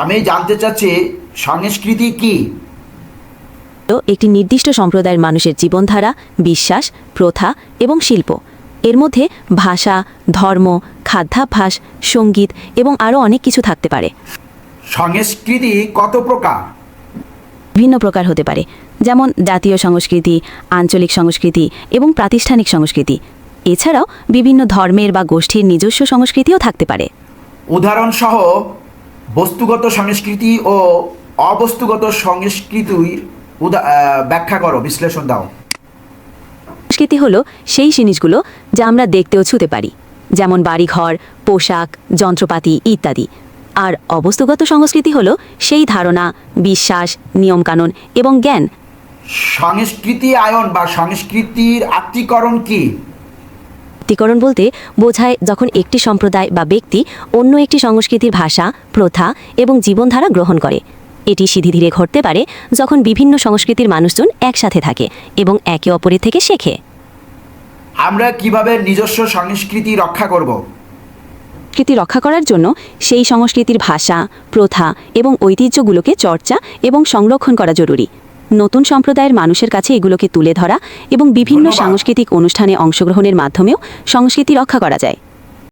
আমি জানতে চাচ্ছি সংস্কৃতি কি? তো একটি নির্দিষ্ট সম্প্রদায়ের মানুষের জীবনধারা বিশ্বাস প্রথা এবং শিল্প। এর মধ্যে ভাষা ধর্ম খাদ্যাভ্যাস সংগীত এবং আরও অনেক কিছু থাকতে পারে। সংস্কৃতি কত প্রকার? ভিন্ন প্রকার হতে পারে। যেমন জাতীয় সংস্কৃতি আঞ্চলিক সংস্কৃতি এবং প্রাতিষ্ঠানিক সংস্কৃতি। এছাড়াও বিভিন্ন ধর্মের বা গোষ্ঠীর নিজস্ব সংস্কৃতিও থাকতে পারে। উদাহরণসহ বস্তুগত সংস্কৃতি ও অবস্তুগত সংস্কৃতির উদা ব্যাখ্যা করো বিশ্লেষণ দাও। সংস্কৃতি হলো সেই জিনিসগুলো যা আমরা দেখতেও ছুতে পারি যেমন বাড়িঘর পোশাক যন্ত্রপাতি ইত্যাদি। আর অবস্তুগত সংস্কৃতি হলো সেই ধারণা বিশ্বাস নিয়মকানুন এবং জ্ঞান। সংস্কৃতি আয়ন বা সংস্কৃতির আত্মীকরণ কি? ব্যক্তিকরণ বলতে বোঝায় যখন একটি সম্প্রদায় বা ব্যক্তি অন্য একটি সংস্কৃতির ভাষা প্রথা এবং জীবনধারা গ্রহণ করে। এটি সিধি ধীরে ঘটতে পারে যখন বিভিন্ন সংস্কৃতির মানুষজন একসাথে থাকে এবং একে অপরের থেকে শেখে। আমরা কীভাবে নিজস্ব সংস্কৃতি রক্ষা করব? সংস্কৃতি রক্ষা করার জন্য সেই সংস্কৃতির ভাষা প্রথা এবং ঐতিহ্যগুলোকে চর্চা এবং সংরক্ষণ করা জরুরি। নতুন সম্প্রদায়ের মানুষের কাছে এগুলোকে তুলে ধরা এবং বিভিন্ন সাংস্কৃতিক অনুষ্ঠানে অংশগ্রহণের মাধ্যমেও সংস্কৃতি রক্ষা করা যায়।